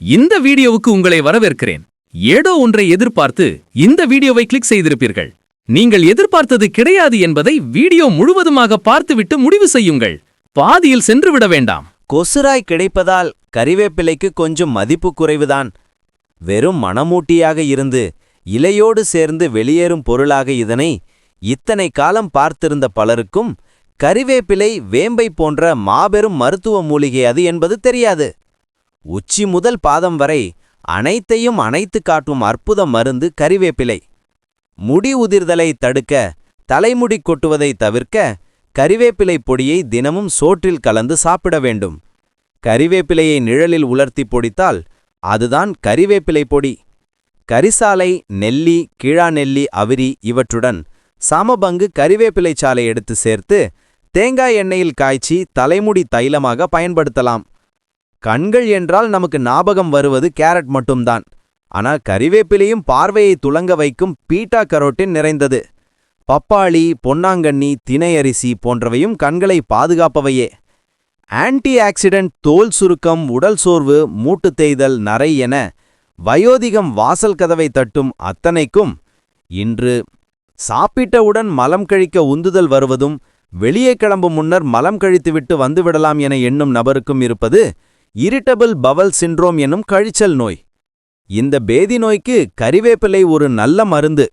இந்த வீடியோவுக்கு உங்களை வரவேற்கிறேன். ஏதோ ஒன்றை எதிர்பார்த்து இந்த வீடியோவை கிளிக் செய்திருப்பீர்கள். நீங்கள் எதிர்பார்த்தது கிடையாது என்பதை வீடியோ முழுவதுமாக பார்த்துவிட்டு முடிவு செய்யுங்கள். பாதியில் சென்று விட வேண்டாம். கொசுராய் கிடைப்பதால் கறிவேப்பிலைக்கு கொஞ்சம் மதிப்பு குறைவுதான். வெறும் மணமூட்டியாக இருந்து இலையோடு சேர்ந்து வெளியேறும் பொருளாக இதனை இத்தனை காலம் பார்த்திருந்த பலருக்கும் கறிவேப்பிலை வேம்பை போன்ற மாபெரும் மருத்துவ மூலிகை அது என்பது தெரியாது. உச்சி முதல் பாதம் வரை அனைத்தையும் அணைத்து காட்டும் அற்புத மருந்து கறிவேப்பிலை. முடி உதிர்தலை தடுக்க தலைமுடி கொட்டுவதை தவிர்க்க கறிவேப்பிலை பொடியை தினமும் சோற்றில் கலந்து சாப்பிட வேண்டும். கறிவேப்பிலையை நிழலில் உலர்த்தி பொடித்தால் அதுதான் கறிவேப்பிலை பொடி. கரிசாலை நெல்லி கீழாநெல்லி அவிரி இவற்றுடன் சமபங்கு கறிவேப்பிலை சாலை எடுத்து சேர்த்து தேங்காய் எண்ணெயில் காய்ச்சி தலைமுடி தைலமாக பயன்படுத்தலாம். கண்கள் என்றால் நமக்கு ஞாபகம் வருவது கேரட் மட்டும்தான். ஆனா கறிவேப்பிலையும் பார்வையை துலங்க வைக்கும் பீட்டா கரோட்டின் நிறைந்தது. பப்பாளி பொன்னாங்கண்ணி தினையரிசி போன்றவையும் கண்களை பாதுகாப்பவையே. ஆன்டி ஆக்சிடென்ட் தோல் சுருக்கம் உடல் சோர்வு மூட்டு தேய்தல் நரை என வயோதிகம் வாசல் கதவை தட்டும் அத்தனைக்கும் இன்று சாப்பிட்டவுடன் மலம் கழிக்க உந்துதல் வருவதும் வெளியே கிளம்பும் முன்னர் மலம் கழித்துவிட்டு வந்துவிடலாம் என எண்ணும் நபருக்கும் இருப்பது இரிட்டபிள் பவல் சிண்ட்ரோம் எனும் கழிச்சல் நோய். இந்த பேதி நோய்க்கு கறிவேப்பிலை ஒரு நல்ல மருந்து.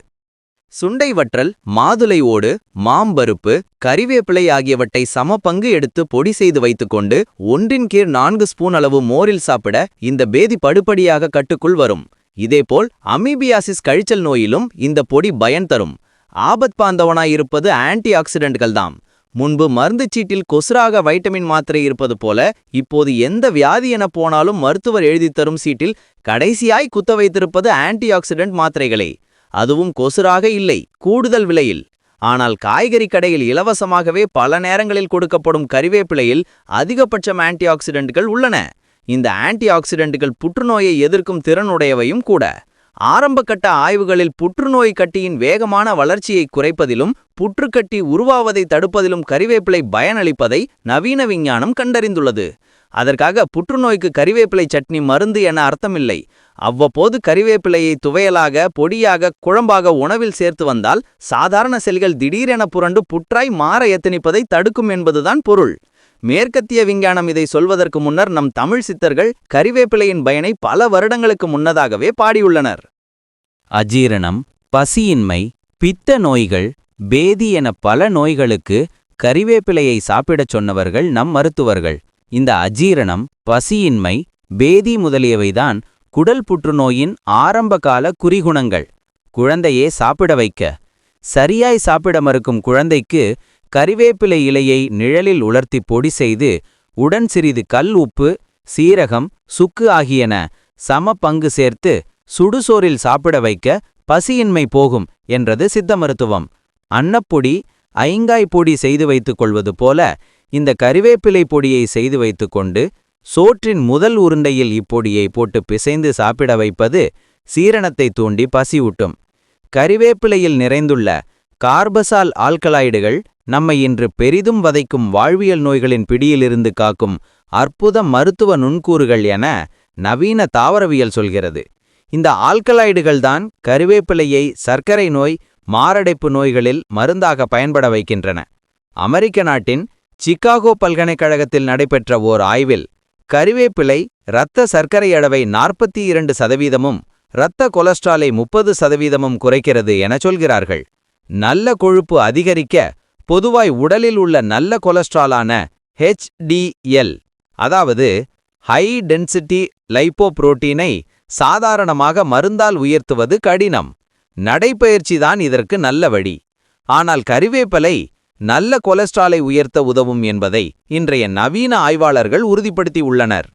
சுண்டை வற்றல் மாதுளை ஓடு மாம்பருப்பு கறிவேப்பிலை ஆகியவற்றை சம பங்கு எடுத்து பொடி செய்து வைத்துக்கொண்டு ஒன்றின் கீழ் நான்கு ஸ்பூன் அளவு மோரில் சாப்பிட இந்த பேதி படுபடியாக கட்டுக்குள் வரும். இதேபோல் அமீபியாசிஸ் கழிச்சல் நோயிலும் இந்த பொடி பயன் தரும். ஆபத் பாந்தவனாயிருப்பது ஆன்டி ஆக்சிடென்ட்கள்தாம் முன்பு மருந்துச் சீட்டில் கொசுராக வைட்டமின் மாத்திரை இருப்பது போல இப்போது எந்த வியாதி என போனாலும் மருத்துவர் எழுதித் தரும் சீட்டில் கடைசியாய் குத்த வைத்திருப்பது ஆன்டி ஆக்சிடென்ட் மாத்திரைகளே. அதுவும் கொசுராக இல்லை கூடுதல் விலையில். ஆனால் காய்கறி கடையில் இலவசமாகவே பல நேரங்களில் கொடுக்கப்படும் கறிவேப்பிலையில் அதிகபட்சம் ஆன்டி ஆக்சிடென்ட்கள் உள்ளன. இந்த ஆன்டி ஆக்சிடென்ட்கள் புற்றுநோயை எதிர்க்கும் திறனுடையவையும் கூட. ஆரம்பகட்ட ஆய்வுகளில் புற்றுநோய் கட்டியின் வேகமான வளர்ச்சியை குறைப்பதிலும் புற்றுக்கட்டி உருவாவதை தடுப்பதிலும் கறிவேப்பிலை பயனளிப்பதை நவீன விஞ்ஞானம் கண்டறிந்துள்ளது. அதற்காக புற்றுநோய்க்கு கறிவேப்பிலை சட்னி மருந்து என அர்த்தமில்லை. அவ்வப்போது கறிவேப்பிலையை துவையலாக பொடியாக குழம்பாக உணவில் சேர்த்து வந்தால் சாதாரண செல்கள் திடீரென புரண்டு புற்றாய் மாற எத்தனிப்பதை தடுக்கும் என்பதுதான் பொருள். மேற்கத்திய விஞ்ஞானம் இதை சொல்வதற்கு முன்னர் நம் தமிழ் சித்தர்கள் கறிவேப்பிலையின் பயனை பல வருடங்களுக்கு முன்னதாகவே பாடியுள்ளனர். அஜீரணம் பசியின்மை பித்த நோய்கள் பேதி என பல நோய்களுக்கு கறிவேப்பிலையை சாப்பிடச் சொன்னவர்கள் நம் மருத்துவர்கள். இந்த அஜீரணம் பசியின்மை பேதி முதலியவைதான் குடல் புற்றுநோயின் ஆரம்பகால குறிகுணங்கள். குழந்தையே சாப்பிட வைக்க. சரியாய் சாப்பிட மறுக்கும் குழந்தைக்கு கறிவேப்பிலை இலையை நிழலில் உலர்த்தி பொடி செய்து உடன் சிறிது கல் உப்பு சீரகம் சுக்கு ஆகியன சம பங்கு சேர்த்து சுடுசோரில் சாப்பிட வைக்க பசியின்மை போகும் என்றது சித்த மருத்துவம். அன்னப்பொடி ஐங்காய் பொடி செய்து வைத்துக் கொள்வது போல இந்த கறிவேப்பிலை பொடியை செய்து வைத்துக்கொண்டு சோற்றின் முதல் உருண்டையில் இப்பொடியை போட்டு பிசைந்து சாப்பிட வைப்பது சீரணத்தை தூண்டி பசியூட்டும். கறிவேப்பிலையில் நிறைந்துள்ள கார்பசால் ஆல்கலாய்டுகள் நம்மை இன்று பெரிதும் வதைக்கும் வாழ்வியல் நோய்களின் பிடியிலிருந்து காக்கும் அற்புத மருத்துவ நுண்கூறுகள் என நவீன தாவரவியல் சொல்கிறது. இந்த ஆல்கலாய்டுகள்தான் கருவேப்பிலையை சர்க்கரை நோய் மாரடைப்பு நோய்களில் மருந்தாக பயன்பட வைக்கின்றன. அமெரிக்க நாட்டின் சிகாகோ பல்கலைக்கழகத்தில் நடைபெற்ற ஓர் ஆய்வில் கருவேப்பிலை இரத்த சர்க்கரை அளவை நாற்பத்தி இரண்டு சதவீதமும் இரத்த கொலஸ்ட்ராலை முப்பது சதவீதமும் குறைக்கிறது என சொல்கிறார்கள். நல்ல கொழுப்பு அதிகரிக்க பொதுவாய் உடலில் உள்ள நல்ல கொலஸ்ட்ராலான ஹெச்டிஎல் அதாவது ஹை டென்சிட்டி லைப்போப்ரோட்டீனை சாதாரணமாக மருந்தால் உயர்த்துவது கடினம். நடைப்பயிற்சிதான் இதற்கு நல்ல வழி. ஆனால் கறிவேப்பலை நல்ல கொலஸ்ட்ராலை உயர்த்த உதவும் என்பதை இன்றைய நவீன ஆய்வாளர்கள் உறுதிப்படுத்தி உள்ளனர்.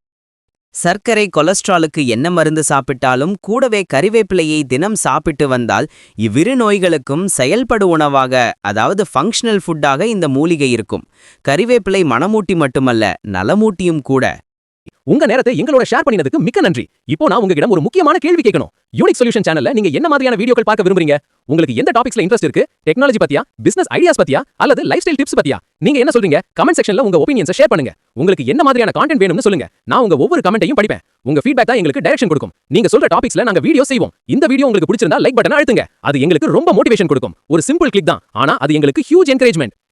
சர்க்கரை கொலஸ்ட்ராலுக்கு என்ன மருந்து சாப்பிட்டாலும் கூடவே கறிவேப்பிலையை தினம் சாப்பிட்டு வந்தால் இவ்விரு நோய்களுக்கும் செயல்படு உணவாக அதாவது ஃபங்க்ஷனல் ஃபுட்டாக இந்த மூலிகை இருக்கும். கறிவேப்பிலை மணமூட்டி மட்டுமல்ல நலமூட்டியும் கூட. உங்க நேரத்தை எங்களோட ஷேர் பண்ணினதுக்கு மிக்க நன்றி. இப்போ நான் உங்ககிட்ட ஒரு முக்கியமான கேள்வி கேட்கணும். யூனிக் சொல்யூஷன் சேனல்ல நீங்க என்ன மாதிரியான வீடியோக்கள் பார்க்க விரும்புறீங்க? உங்களுக்கு எந்த டாபிக்ஸ்ல இன்ட்ரெஸ்ட் இருக்கு? டெக்னாலஜி பத்தியா? பிசினஸ் ஐடியாஸ் பத்தியா? அல்லது லைஃப் ஸ்டைல் டிப்ஸ் பத்தியா? நீங்க என்ன சொல்றீங்க? கமெண்ட் செக்ஷன்ல உங்க ஒப்பீனியன்ஸ் ஷேர் பண்ணுங்க. உங்களுக்கு என்ன மாதிரியான கான்டென்ட் வேணும்னு சொல்லுங்க. நான் உங்க ஒவ்வொரு கமெண்ட்டையும் படிப்பேன். உங்க ஃபீட்பேக் தான் எங்களுக்கு டைரக்ஷன் கொடுக்கும். நீங்க சொல்ற டாபிக்ஸ்ல நாங்க வீடியோ செய்வோம். இந்த வீடியோ உங்களுக்கு பிடிச்சிருந்தா லைக் பட்டன் அழுத்துங்க. அது எங்களுக்கு ரொம்ப மோட்டிவேஷன் கொடுக்கும். ஒரு சிம்பிள் கிளிக் தான். ஆனா அது எங்களுக்கு ஹியூஜ் என்கரேஜ்மெண்ட்